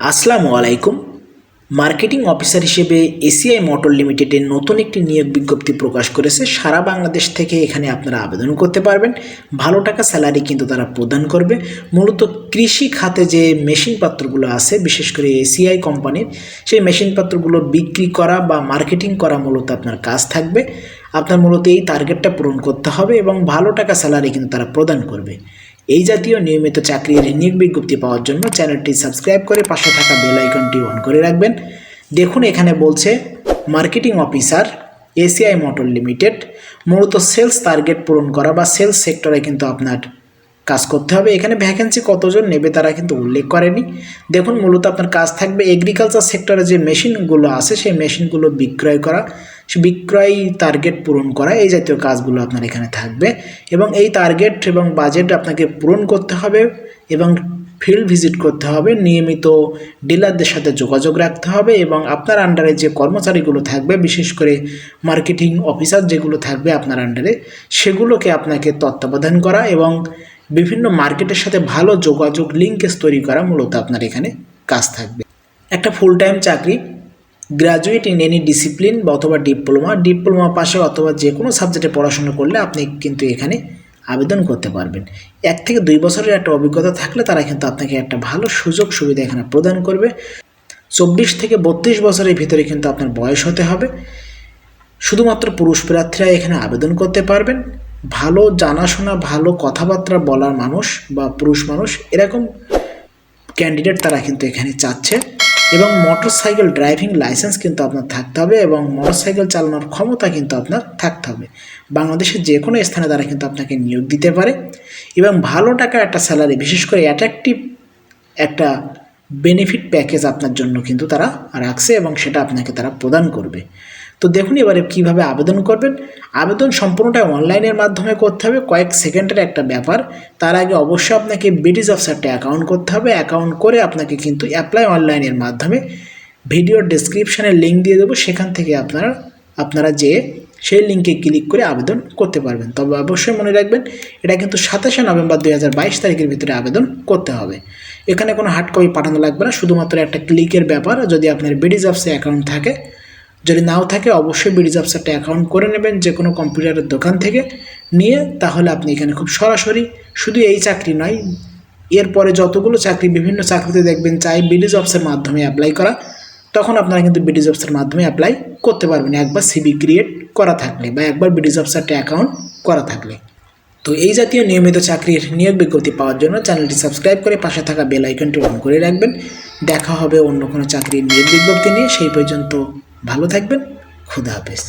আসসালামু আলাইকুম। Marketing officer হিসেবে এসিআই মোটর লিমিটেডের নতুন একটি নিয়োগ বিজ্ঞপ্তি প্রকাশ করেছে। সারা বাংলাদেশ থেকে এখানে আপনারা আবেদন করতে পারবেন। ভালো টাকা স্যালারি কিন্তু তারা প্রদান করবে। মূলত কৃষি খাতে যে মেশিনপত্রগুলো আছে, বিশেষ করে এসিআই কোম্পানির, সেই মেশিনপত্রগুলো বিক্রি করা বা মার্কেটিং করা মূলত আপনার কাজ থাকবে। আপনার মূলত এই টার্গেটটা পূরণ করতে হবে এবং ভালো টাকা স্যালারি কিন্তু তারা প্রদান করবে। এই জাতীয় নিয়মিত চাকরির নিয়োগ বিজ্ঞপ্তি পাওয়ার জন্য চ্যানেলটি সাবস্ক্রাইব করে পাশে থাকা বেল আইকনটি অন করে রাখবেন। দেখুন, এখানে বলছে, marketing officer, ACI motor limited, মূলত সেলস টার্গেট পূরণ করা বা সেলস সেক্টরে কিন্তু আপনার কাজ করতে হবে। এখানে ভ্যাকেন্সি কতজন নেবে তারা কিন্তু উল্লেখ করেনি। দেখুন, মূলত আপনার কাজ থাকবে এগ্রিকালচার সেক্টরে যে মেশিনগুলো আছে, সেই মেশিনগুলো বিক্রয় করা। বিক্রয় টার্গেট পূরণ করা, এই জাতীয় কাজগুলো আপনার এখানে থাকবে। এবং এই টার্গেট এবং বাজেট আপনাকে পূরণ করতে হবে এবং ফিল্ড ভিজিট করতে হবে, নিয়মিত ডিলারদের সাথে যোগাযোগ রাখতে হবে এবং আপনার আন্ডারে যে কর্মচারীগুলো থাকবে, বিশেষ করে মার্কেটিং অফিসার যেগুলো থাকবে আপনার আন্ডারে সেগুলোকে আপনাকে তত্ত্বাবধান করা এবং বিভিন্ন মার্কেটের সাথে ভালো যোগাযোগ লিঙ্কেজ তৈরি করা মূলত আপনার এখানে কাজ থাকবে। একটা ফুল টাইম চাকরি গ্র্যাজুয়েট ইন এনি ডিসিপ্লিন অথবা ডিপ্লোমা ডিপ্লোমা পাশে অথবা যে কোনো সাবজেক্টে পড়াশোনা করলে আপনি কিন্তু এখানে আবেদন করতে পারবেন। এক থেকে দুই বছরের একটা অভিজ্ঞতা থাকলে তারা কিন্তু আপনাকে একটা ভালো সুযোগ সুবিধা এখানে প্রদান করবে। চব্বিশ থেকে বত্রিশ বছরের ভিতরে কিন্তু আপনার বয়স হতে হবে। শুধুমাত্র পুরুষ প্রার্থীরা এখানে আবেদন করতে পারবেন। ভালো জানাশোনা, ভালো কথাবার্তা বলার মানুষ বা পুরুষ মানুষ এরকম ক্যান্ডিডেট তারা কিন্তু এখানে চাচ্ছে। এবং মোটর সাইকেল ড্রাইভিং লাইসেন্স কিন্তু আপনার থাকতে হবে এবং মোটর সাইকেল চালানোর ক্ষমতা কিন্তু আপনার থাকতে হবে। বাংলাদেশের যে কোনো স্থানে তারা কিন্তু আপনাকে নিয়োগ দিতে পারে এবং ভালো টাকা একটা স্যালারি বিশেষ করে অ্যাট্রাকটিভ একটা বেনিফিট প্যাকেজ আপনার জন্য কিন্তু তারা রাখছে এবং সেটা আপনাকে তারা প্রদান করবে। তো দেখুন এবারে কীভাবে আবেদন করবেন। আবেদন সম্পূর্ণটা অনলাইনের মাধ্যমে করতে হবে। কয়েক সেকেন্ডের একটা ব্যাপার। তার আগে অবশ্যই আপনাকে বিডিজ অফিসারটা অ্যাকাউন্ট করতে হবে। অ্যাকাউন্ট করে আপনাকে কিন্তু অ্যাপ্লাই অনলাইনের মাধ্যমে। ভিডিওর ডেসক্রিপশানে লিঙ্ক দিয়ে দেবো। সেখান থেকে আপনারা আপনারা যেয়ে সেই লিঙ্কে ক্লিক করে আবেদন করতে পারবেন। তবে অবশ্যই মনে রাখবেন, এটা কিন্তু সাতাশে নভেম্বর দুই হাজার বাইশ তারিখের ভিতরে আবেদন করতে হবে। এখানে কোনো হার্ড কপি পাঠানো লাগবে না, শুধুমাত্র একটা ক্লিকের ব্যাপার। যদি আপনার বিডিজ অফিসে অ্যাকাউন্ট থাকে, যদি নাও থাকে, অবশ্যই বিডিজ অফিসারটা অ্যাকাউন্ট করে নেবেন যে কোনো কম্পিউটারের দোকান থেকে। নিয়ে তাহলে আপনি এখানে খুব সরাসরি, শুধু এই চাকরি নয়, এরপরে যতগুলো চাকরি, বিভিন্ন চাকরিতে দেখবেন চাই বিডিজ অফিসের মাধ্যমে অ্যাপ্লাই করা, তখন আপনারা কিন্তু বিডিজ অফিসের মাধ্যমে অ্যাপ্লাই করতে পারবেন। একবার সিবি ক্রিয়েট করা থাকলে বা একবার বিডিজ অফিসারটা অ্যাকাউন্ট করা থাকলে। তো এই জাতীয় নিয়মিত চাকরির নিয়োগ বিজ্ঞপ্তি পাওয়ার জন্য চ্যানেলটি সাবস্ক্রাইব করে পাশে থাকা বেল আইকনটি অন করে রাখবেন। দেখা হবে অন্য কোনো চাকরির নিয়োগ বিজ্ঞপ্তি নিয়ে। সেই পর্যন্ত ভালো থাকবেন। খুদা হাফেজ।